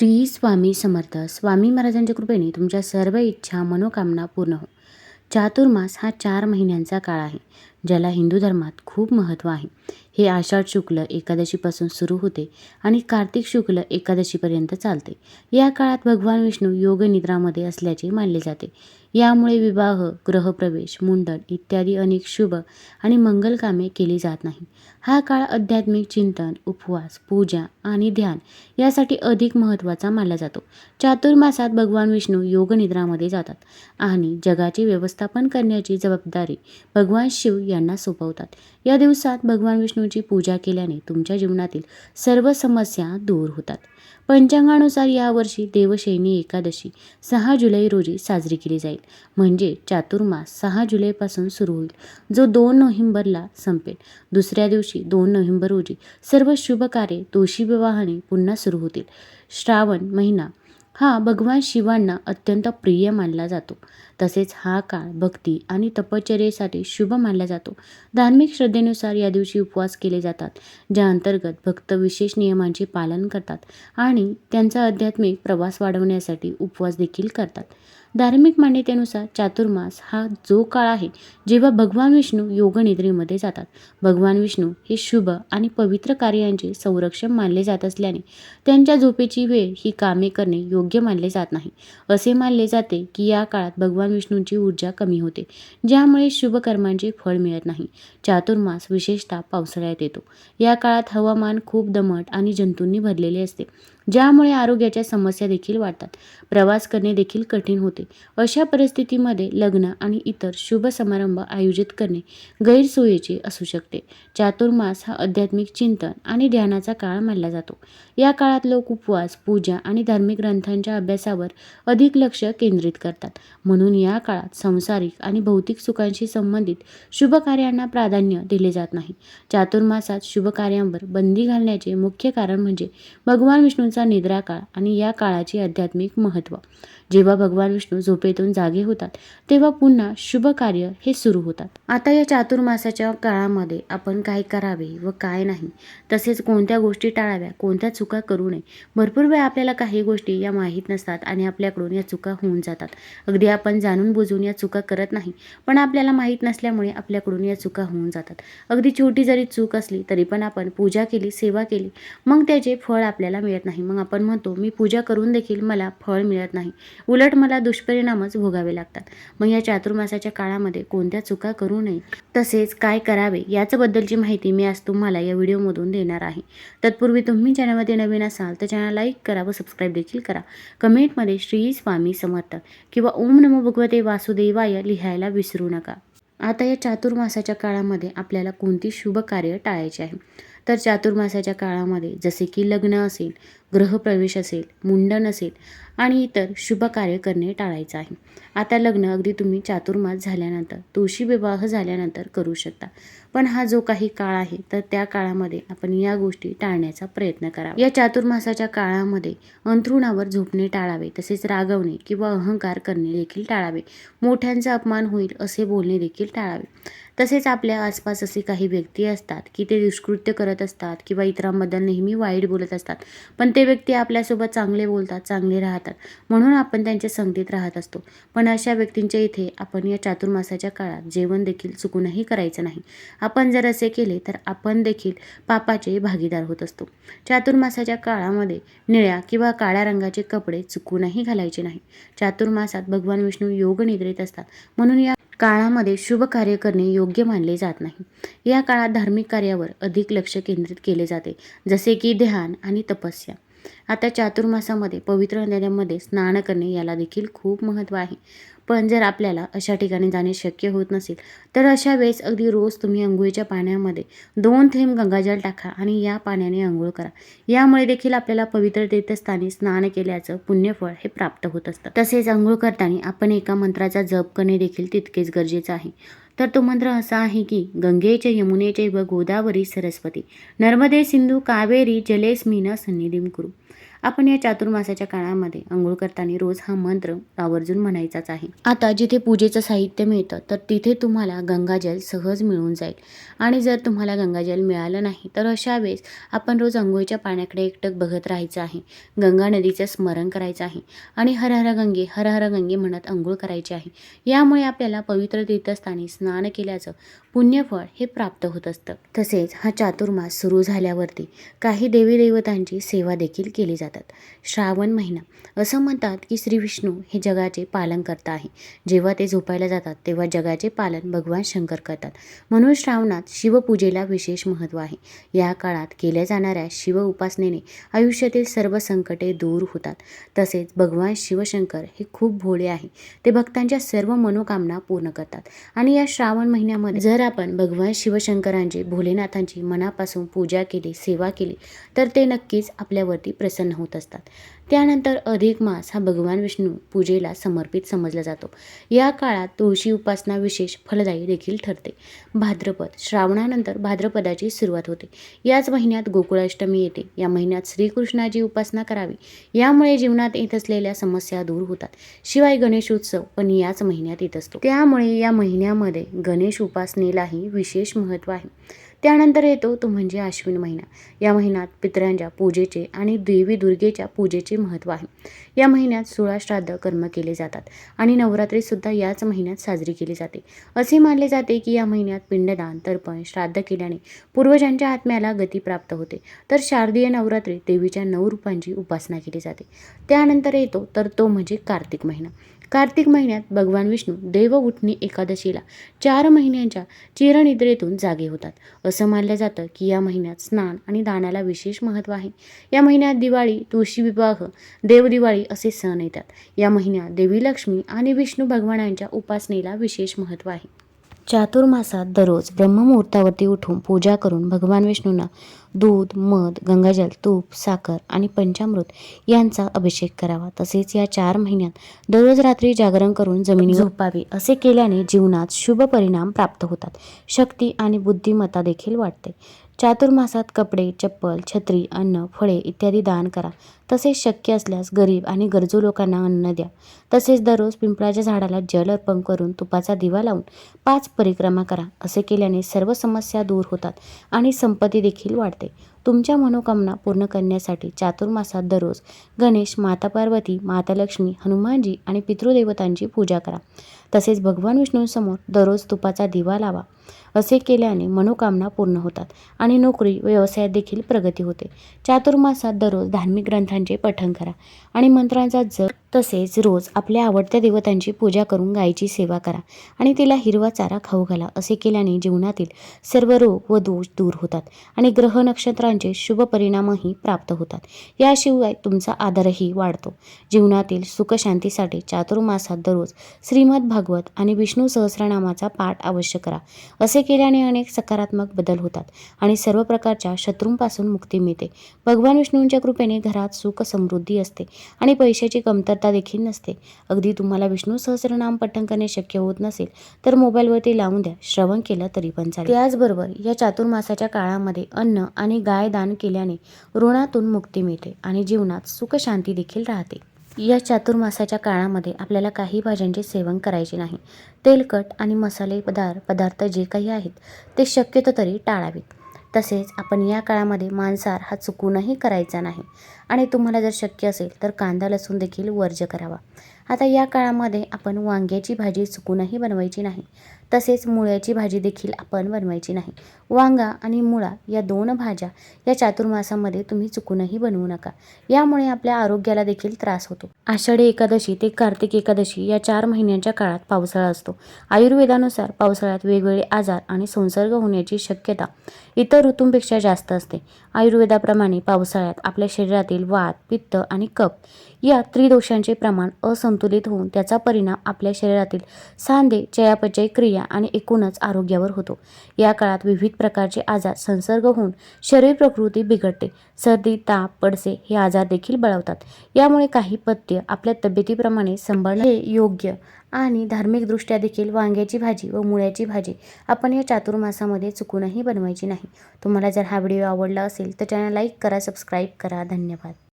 श्री स्वामी समर्थ. स्वामी महाराजांच्या कृपेने तुमच्या सर्व इच्छा मनोकामना पूर्ण हो. चातुर्मास हा चार महिन्यांचा काळ आहे. ज्याला हिंदू धर्मात खूप महत्त्व आहे. हे आषाढ शुक्ल एकादशीपासून सुरू होते आणि कार्तिक शुक्ल एकादशीपर्यंत चालते. या काळात भगवान विष्णू योग निद्रामध्ये असल्याचे मानले जाते. यामुळे विवाह ग्रहप्रवेश मुंडन इत्यादी अनेक शुभ आणि मंगल कामे केली जात नाही. हा काळ आध्यात्मिक चिंतन उपवास पूजा आणि ध्यान यासाठी अधिक महत्त्वाचा मानला जातो. चातुर्मासात भगवान विष्णू योगनिद्रामध्ये जातात आणि जगाचे व्यवस्थापन करण्याची जबाबदारी भगवान शिव यांना सोपवतात. या दिवसात भगवान विष्णूची पूजा केल्याने तुमच्या जीवनातील सर्व समस्या दूर होतात. पंचांगानुसार यावर्षी देवशैनी एकादशी सहा जुलै रोजी साजरी केली जाईल. म्हणजे चातुर्मास सहा जुलैपासून सुरू होईल. जो दोन नोव्हेंबरला संपेल. दुसऱ्या दिवशी दोन नोव्हेंबर रोजी सर्व शुभ कार्य तुळशी विवाहाने पुन्हा सुरू होतील. श्रावण महिना हा भगवान शिवांना अत्यंत प्रिय मानला जातो. तसेच हा काळ भक्ती आणि तपश्चर्येसाठी शुभ मानला जातो. धार्मिक श्रद्धेनुसार या दिवशी उपवास केले जातात ज्या अंतर्गत भक्त विशेष नियमांचे पालन करतात आणि त्यांचा आध्यात्मिक प्रवास वाढवण्यासाठी उपवास देखील करतात. धार्मिक मान्यतेनुसार चातुर्मास हा जो काळ आहे जेव्हा भगवान विष्णू योगनिद्रेमध्ये जातात. भगवान विष्णू हे शुभ आणि पवित्र कार्यांचे संरक्षण मानले जात असल्याने त्यांच्या झोपेची वेळ ही कामे करणे योग्य मानले जात नाही. असे मानले जाते की या काळात भगवान विष्णूंची ऊर्जा कमी होते ज्यामुळे शुभ कर्मांचे फळ मिळत नाही. चातुर्मास विशेषतः पावसाळ्यात येतो. या काळात हवामान खूप दमट आणि जंतूंनी भरलेले असते. ज्यामुळे आरोग्याच्या समस्या देखील वाढतात. प्रवास करणे देखील कठीण होते. अशा परिस्थितीमध्ये लग्न आणि इतर शुभ समारंभ आयोजित करणे गैरसोयीचे असू शकते. चातुर्मास हा आध्यात्मिक चिंतन आणि ध्यानाचा काळ मानला जातो. या काळात लोक उपवास पूजा आणि धार्मिक ग्रंथांच्या अभ्यासावर अधिक लक्ष केंद्रित करतात. म्हणून या काळात संसारिक आणि भौतिक सुखांशी संबंधित शुभ कार्यांना प्राधान्य दिले जात नाही. चातुर्मासात शुभ कार्यांवर बंदी घालण्याचे मुख्य कारण म्हणजे भगवान विष्णूंचा निद्रा काळ आणि या काळाचे आध्यात्मिक महत्त्व. जेव्हा भगवान विष्णू झोपेतून जागे होतात तेव्हा पुन्हा शुभ कार्य हे सुरू होतात. आता या चातुर्मासाच्या काळामध्ये आपण काय करावे व काय नाही तसेच कोणत्या गोष्टी टाळाव्या कोणत्या चुका करू नये भरपूर वेळा आपल्याला काही गोष्टी या माहीत नसतात आणि आपल्याकडून या चुका होऊन जातात. अगदी आपण जाणून बुजून या चुका करत नाही पण आपल्याला माहीत नसल्यामुळे आपल्याकडून या चुका होऊन जातात. अगदी छोटी जरी चूक असली तरी पण आपण पूजा केली सेवा केली मग त्याचे फळ आपल्याला मिळत नाही. मग आपण म्हणतो मी पूजा करून देखील मला फळ मिळत नाही. उलट मला दुष्परिणामच भोगावे लागतात. मग या चातुर्मासाच्या काळामध्ये कोणत्या चुका करू नये तसेच काय करावे याचबद्दलची माहिती मी आज तुम्हाला या व्हिडिओमधून देणार आहे. तत्पूर्वी तुम्ही चॅनलमध्ये नवीन असाल तर चॅनल लाईक करा व सबस्क्राईब देखील करा. कमेंटमध्ये श्री स्वामी समर्थ किंवा ओम नमो भगवते वासुदेवाय लिहायला विसरू नका. आता या चातुर्मासाच्या काळामध्ये आपल्याला कोणती शुभ कार्य टाळायचे आहे? तर चातुर्मासाच्या काळामध्ये जसे की लग्न असेल ग्रहप्रवेश असेल मुंडन असेल आणि इतर शुभ कार्य करणे टाळायचं आहे. आता लग्न अगदी तुम्ही चातुर्मास झाल्यानंतर तुळशी विवाह झाल्यानंतर करू शकता. पण हा जो काही काळ आहे तर त्या काळामध्ये आपण या गोष्टी टाळण्याचा प्रयत्न करावा. या चातुर्मासाच्या काळामध्ये अंथरुणावर झोपणे टाळावे तसेच रागवणे किंवा अहंकार करणे देखील टाळावे. मोठ्यांचा अपमान होईल असे बोलणे देखील टाळावे. तसेच आपल्या आसपास असे काही व्यक्ती असतात की ते दुष्कृत्य करत असतात किंवा इतरांबद्दल नेहमी वाईट बोलत असतात. पण ते व्यक्ती आपल्यासोबत चांगले बोलतात चांगले राहतात म्हणून आपण त्यांच्या संगतीत राहत असतो. पण अशा व्यक्तींच्या इथे आपण या चातुर्मासाच्या काळात जेवण देखील चुकूनही करायचं नाही. आपण जर असे केले तर आपण देखील पापाचे भागीदार होत असतो. चातुर्मासाच्या काळामध्ये निळ्या किंवा काळ्या रंगाचे कपडे चुकूनही घालायचे नाही. चातुर्मासात भगवान विष्णू योग निद्रेत असतात. म्हणून या काळामध्ये शुभ कार्य करणे योग्य मानले जात नाही. या काळात धार्मिक कार्यावर अधिक लक्ष केंद्रित केले जाते जसे की ध्यान आणि तपस्या. आता चातुर्मासामध्ये पवित्र नद्यांमध्ये स्नान करणे याला देखील खूप महत्त्व आहे. पण जर आपल्याला अशा ठिकाणी जाणे शक्य होत नसेल तर अशा वेळेस अगदी रोज तुम्ही अंघोळीच्या पाण्यामध्ये दोन थेंब गंगाजल टाका आणि या पाण्याने अंघोळ करा. यामुळे देखील आपल्याला पवित्र तीर्थस्थानी स्नान केल्याचं पुण्यफळ हे प्राप्त होत असतं. तसेच अंघोळ करताना आपण एका मंत्राचा जप करणे देखील तितकेच गरजेचं आहे. तर तो मंत्र असा आहे की गंगेचे यमुनेचे व गोदावरी सरस्वती नर्मदे सिंधू कावेरी जलेस्मिना सन्निधीम कुरु. आपण या चातुर्मासाच्या काळामध्ये आंघोळ करताना रोज हा मंत्र आवर्जून म्हणायचाच आहे. आता जिथे पूजेचं साहित्य मिळतं तर तिथे तुम्हाला गंगाजल सहज मिळून जाईल. आणि जर तुम्हाला गंगाजल मिळालं नाही तर अशा वेळेस आपण रोज आंघोळीच्या पाण्याकडे एकटक बघत राहायचं आहे. गंगा नदीचं स्मरण करायचं आहे. आणि हर हर गंगे हर हर गंगे म्हणत आंघोळ करायची आहे. यामुळे आपल्याला पवित्र तीर्थस्थानी स्नान केल्याचं पुण्यफळ हे प्राप्त होत असतं. तसेच हा चातुर्मास सुरू झाल्यावरती काही देवी देवतांची सेवा देखील केली जाते. जातात. श्रावण महिना. असं म्हणतात की श्री विष्णू हे जगाचे पालन करता आहे. जेव्हा ते झोपायला जातात तेव्हा जगाचे पालन भगवान शंकर करतात. म्हणून श्रावणात शिवपूजेला विशेष महत्त्व आहे. या काळात केल्या जाणाऱ्या शिव उपासनेने आयुष्यातील सर्व संकटे दूर होतात. तसेच भगवान शिवशंकर हे खूप भोळे आहे. ते भक्तांच्या सर्व मनोकामना पूर्ण करतात. आणि या श्रावण महिन्यामध्ये जर आपण भगवान शिवशंकरांची भोलेनाथांची मनापासून पूजा केली सेवा केली तर ते नक्कीच आपल्यावरती प्रसन्न होत असतात. त्यानंतर अधिक मास हा भगवान विष्णू पूजेला समर्पित समजला जातो. या काळात तुळशी उपासना विशेष फलदायी देखील ठरते. भाद्रपद श्रावणानंतर भाद्रपदाची सुरुवात होते. याच महिन्यात गोकुळाष्टमी येते. या महिन्यात श्रीकृष्णाची उपासना करावी. यामुळे जीवनात येत असलेल्या समस्या दूर होतात. शिवाय गणेश उत्सव पण याच महिन्यात येत असतो. त्यामुळे या महिन्यामध्ये गणेश उपासनेलाही विशेष महत्त्व आहे. त्यानंतर येतो तो म्हणजे आश्विन महिना. या महिन्यात पितरांच्या पूजेचे आणि देवी दुर्गेच्या पूजेचे महत्त्व आहे. या महिन्यात सोळा श्राद्ध कर्म केले जातात आणि नवरात्रीसुद्धा याच महिन्यात साजरी केली जाते. असे मानले जाते की या महिन्यात पिंडदान तर्पण श्राद्ध केल्याने पूर्वजांच्या आत्म्याला गती प्राप्त होते. तर शारदीय नवरात्री देवीच्या नऊ रूपांची उपासना केली जाते. त्यानंतर येतो तर तो म्हणजे कार्तिक महिना. कार्तिक महिन्यात भगवान विष्णू देव उठणी एकादशीला चार महिन्यांच्या चिरनिद्रेतून जागे होतात. असं मानलं जातं की या महिन्यात स्नान आणि दानाला विशेष महत्त्व आहे. या महिन्यात दिवाळी तुळशी विवाह देवदिवाळी असे सण येतात. या महिन्यात देवी लक्ष्मी आणि विष्णू भगवानांच्या उपासनेला विशेष महत्त्व आहे. चातुर्मासात दररोज ब्रह्ममुहूर्तावरती उठून पूजा करून भगवान विष्णूंना दूध मध गंगाजल तूप साखर आणि पंचामृत यांचा अभिषेक करावा. तसेच या चार महिन्यात दररोज रात्री जागरण करून जमिनी झोपावी असे केल्याने जीवनात शुभ परिणाम प्राप्त होतात. शक्ती आणि बुद्धिमत्ता देखील वाढते. चातुर्मासात कपडे चप्पल छत्री अन्न फळे इत्यादी दान करा. तसेच शक्य असल्यास गरीब आणि गरजू लोकांना अन्न द्या. तसेच दररोज पिंपळाच्या झाडाला जल अर्पण करून तुपाचा दिवा लावून पाच परिक्रमा करा. असे केल्याने सर्व समस्या दूर होतात आणि संपत्ती देखील वाढते. तुमच्या मनोकामना पूर्ण करण्यासाठी चातुर्मासात दररोज गणेश माता पार्वती माता लक्ष्मी हनुमानजी आणि पितृदेवतांची पूजा करा. तसेच भगवान विष्णूंसमोर दररोज तुपाचा दिवा लावा असे केल्याने मनोकामना पूर्ण होतात आणि नोकरी व्यवसायात देखील प्रगती होते. चातुर्मासात दररोज धार्मिक ग्रंथांचे पठण करा आणि मंत्रांचा जप तसेच रोज आपल्या आवडत्या देवतांची पूजा करून गायीची सेवा करा आणि तिला हिरवा चारा खाऊ घाला असे केल्याने जीवनातील सर्व रोग व दोष दूर होतात आणि ग्रह नक्षत्रांचे शुभ परिणामही प्राप्त होतात. याशिवाय तुमचा आदरही वाढतो. जीवनातील सुखशांतीसाठी चातुर्मासात दररोज श्रीमद भागवत आणि विष्णू सहस्रनामाचा पाठ अवश्य करा. असे केल्याने अनेक सकारात्मक बदल होतात आणि सर्व प्रकारच्या शत्रूंपासून मुक्ती मिळते. भगवान विष्णूंच्या कृपेने घरात सुख समृद्धी असते आणि पैशाची कमतरता देखील नसते. अगदी तुम्हाला विष्णू सहस्रनाम पठण करणे शक्य होत नसेल तर मोबाईलवरती लावून द्या. श्रवण केलं तरी पण चालेल. त्याचबरोबर या चातुर्मासाच्या काळामध्ये अन्न आणि गाय दान केल्याने ऋणातून मुक्ती मिळते आणि जीवनात सुखशांती देखील राहते. या चातुर्मासाच्या काळामध्ये आपल्याला काही भाज्यांचे सेवन करायचे नाही. तेलकट आणि मसालेदार पदार्थ पदार्थ जे काही आहेत ते शक्यतो तरी टाळावेत. तसेच आपण या काळामध्ये मांसाहार हा चुकूनही करायचा नाही. आणि तुम्हाला जर शक्य असेल तर कांदा लसूण देखील वर्ज्य करावा. आता या काळामध्ये आपण वांग्याची भाजी चुकूनही बनवायची नाही. तसेच मुळ्याची भाजी देखील आपण बनवायची नाही. वांगा आणि मुळा या दोन भाज्या या चातुर्मासामध्ये तुम्ही चुकूनही बनवू नका. यामुळे आपल्या आरोग्याला देखील त्रास होतो. आषाढी एकादशी ते कार्तिक एकादशी या चार महिन्यांच्या काळात पावसाळा असतो. आयुर्वेदानुसार पावसाळ्यात वेगवेगळे आजार आणि संसर्ग होण्याची शक्यता इतर ऋतूंपेक्षा जास्त असते. आयुर्वेदाप्रमाणे पावसाळ्यात आपल्या शरीरातील वात पित्त आणि कप या त्रिदोषांचे प्रमाण संतुलित होऊन त्याचा परिणाम आपल्या शरीरातील सांधे चयापचय क्रिया आणि एकूणच आरोग्यावर होतो. या काळात विविध प्रकारचे आजार संसर्ग होऊन शरीर प्रकृती बिघडते. सर्दी ताप पडसे हे आजार देखील बळवतात. यामुळे काही पथ्य आपल्या तब्येतीप्रमाणे सांभाळणे योग्य आणि धार्मिकदृष्ट्या देखील वांग्याची भाजी व मुळ्याची भाजी आपण या चातुर्मासामध्ये चुकूनही बनवायची नाही. तुम्हाला जर हा व्हिडिओ आवडला असेल तर चॅनल लाईक करा सबस्क्राईब करा. धन्यवाद.